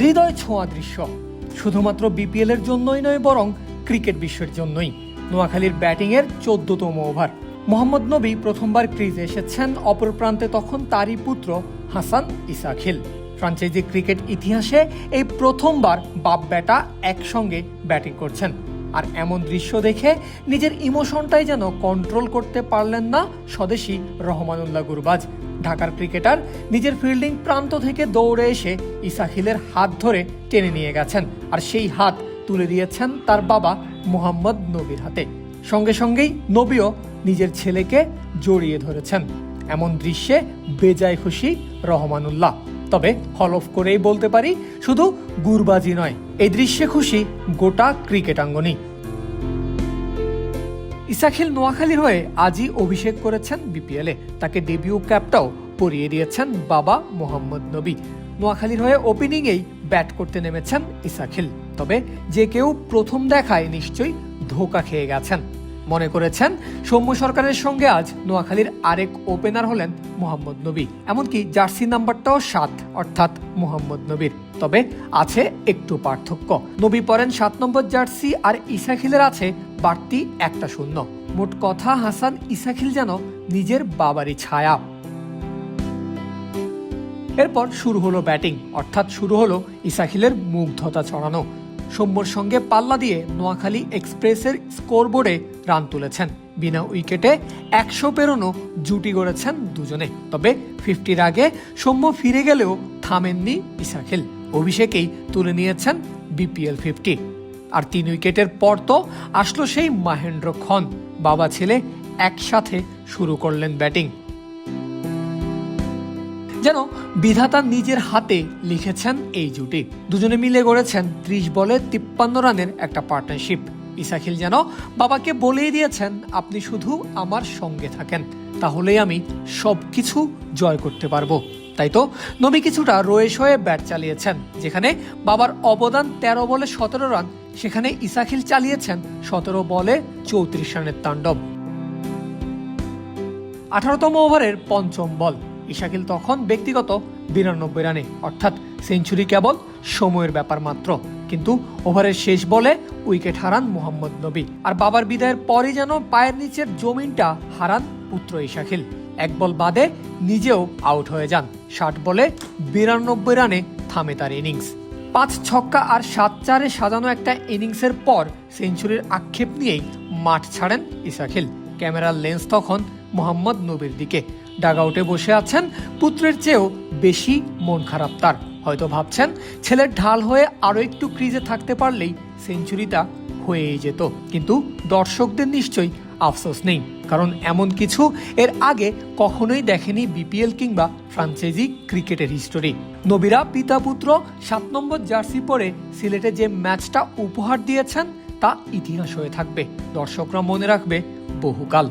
হৃদয় ছোঁয়া দৃশ্য। শুধুমাত্র বিপিএল এর জন্যই নয়, বরং ক্রিকেট বিশ্বের জন্যই। নোয়াখালীর ব্যাটিংয়ের চোদ্দতম ওভার। মোহাম্মদ নবী প্রথমবার ক্রিজে এসেছেন, অপর প্রান্তে তখন তারই পুত্র হাসান ইসাখিল। ফ্রাঞ্চাইজি ক্রিকেট ইতিহাসে এই প্রথমবার বাপ ব্যাটা একসঙ্গে ব্যাটিং করছেন। আর এমন দৃশ্য দেখে নিজের ইমোশনটাই যেন কন্ট্রোল করতে পারলেন না স্বদেশি রহমানুল্লাহ গুরবাজ। ঢাকার ক্রিকেটার নিজের ফিল্ডিং প্রান্ত থেকে দৌড়ে এসে ইসাখিলের হাত ধরে টেনে নিয়ে গেছেন আর সেই হাত তুলে দিয়েছেন তার বাবা মুহাম্মদ নবীর হাতে। সঙ্গে সঙ্গেই নবীও নিজের ছেলেকে জড়িয়ে ধরেছেন। এমন দৃশ্যে বেজায় খুশি রহমানুল্লাহ। তবে হলফ করেই বলতে পারি, শুধু গুরবাজি নয়, এই দৃশ্যে খুশি গোটা ক্রিকেট আঙ্গনই ইসাখিল নোয়াখালীর হয়ে আজই অভিষেক করেছেন বিপিএলে। তাকে ডেবিউ ক্যাপটাও পরিয়ে দিয়েছেন বাবা মোহাম্মদ নবী। নোয়াখালীর হয়ে ওপেনিংয়েই ব্যাট করতে নেমেছেন ইসাখিল। তবে যে কেউ প্রথম দেখায় নিশ্চয়ই ধোকা খেয়ে গেছেন। মনে করেছেন। সৌম্য সরকারের সঙ্গে আজ নোয়াখালীর আরেক ওপেনার হলেন মোহাম্মদ নবী। এমনকি জার্সি নাম্বারটাও সাত, অর্থাৎ মোহাম্মদ নবীর। তবে আছে একটু পার্থক্য। নবী পরেন সাত নম্বর জার্সি আর ইসাখিলের আছে বাড়তি একটা শূন্য। মোট কথা, হাসান ইসাখিল যেন নিজের বাবারই ছায়া। এরপর শুরু হলো ব্যাটিং, অর্থাৎ শুরু হলো ইসাখিলের মুগ্ধতা ছড়ানো। সৌম্যর সঙ্গে পাল্লা দিয়ে নোয়াখালী এক্সপ্রেসের স্কোরবোর্ডে রান তুলেছেন। বিনা উইকেটে একশো পেরোনো জুটি গড়েছেন দুজনে। তবে ফিফটির আগে সৌম্য ফিরে গেলেও থামেননি ইসাখিল অভিষেকেই তুলে নিয়েছেন বিপিএল ফিফটি। আর তিন উইকেটের পর তো আসলো সেই মাহেন্দ্র খন বাবা ছেলে একসাথে শুরু করলেন ব্যাটিং। যেন বিধাতা নিজের হাতে লিখেছেন এই জুটি। দুজনে মিলে গড়েছেন ত্রিশ বলে তিপ্পান্ন রানের একটা পার্টনারশিপ ইসাখিল যেন বাবাকে বলেই দিয়েছেন, আপনি শুধু আমার সঙ্গে থাকেন, তাহলেই আমি সব কিছু জয় করতে পারব। তাই তো নবী কিছুটা রয়েস হয়ে ব্যাট চালিয়েছেন, যেখানে বাবার অবদান তেরো বলে সতেরো রান, সেখানে ইসাখিল চালিয়েছেন সতেরো বলে চৌত্রিশ রানের তাণ্ডব। আঠারোতম ওভারের পঞ্চম বল। ইশাকিল তখন ব্যক্তিগত বিরানব্বই রানে, অর্থাৎ সেঞ্চুরি কেবল সময়ের ব্যাপার মাত্র। কিন্তু ওভারের শেষ বলে উইকেট হারান মোহাম্মদ নবী। আর বাবার বিদায়ের পরই যেন পায়ের নিচের জমিনটা হারান পুত্র ইশাকিল। এক বল বাদে নিজেও আউট হয়ে যান। ষাট বলে বিরানব্বই রানে থামে তার ইনিংস। পাঁচ ছক্কা আর সাত চারে সাজানো একটা ইনিংসের পর সেঞ্চুরির আক্ষেপ নিয়েই মাঠ ছাড়েন ইসাখিল ক্যামেরার লেন্স তখন মোহাম্মদ নবীর দিকে। ডাগআউটে বসে আছেন, পুত্রের চেয়েও বেশি মন খারাপ তার। হয়তো ভাবছেন, ছেলের ঢাল হয়ে আরও একটু ক্রিজে থাকতে পারলেই সেঞ্চুরিটা হয়েই যেত। কিন্তু দর্শকদের নিশ্চয়ই আফসোস নেই। কারণ এমন কিছু এর আগে কখনোই দেখেনি বিপিএল কিংবা ফ্রাঞ্চাইজি ক্রিকেটের হিস্টোরি। নবীরা পিতা পুত্র সাত নম্বর জার্সি পরে সিলেটে যে ম্যাচটা উপহার দিয়েছেন, তা ইতিহাস হয়ে থাকবে। দর্শকরা মনে রাখবে, বহুকাল।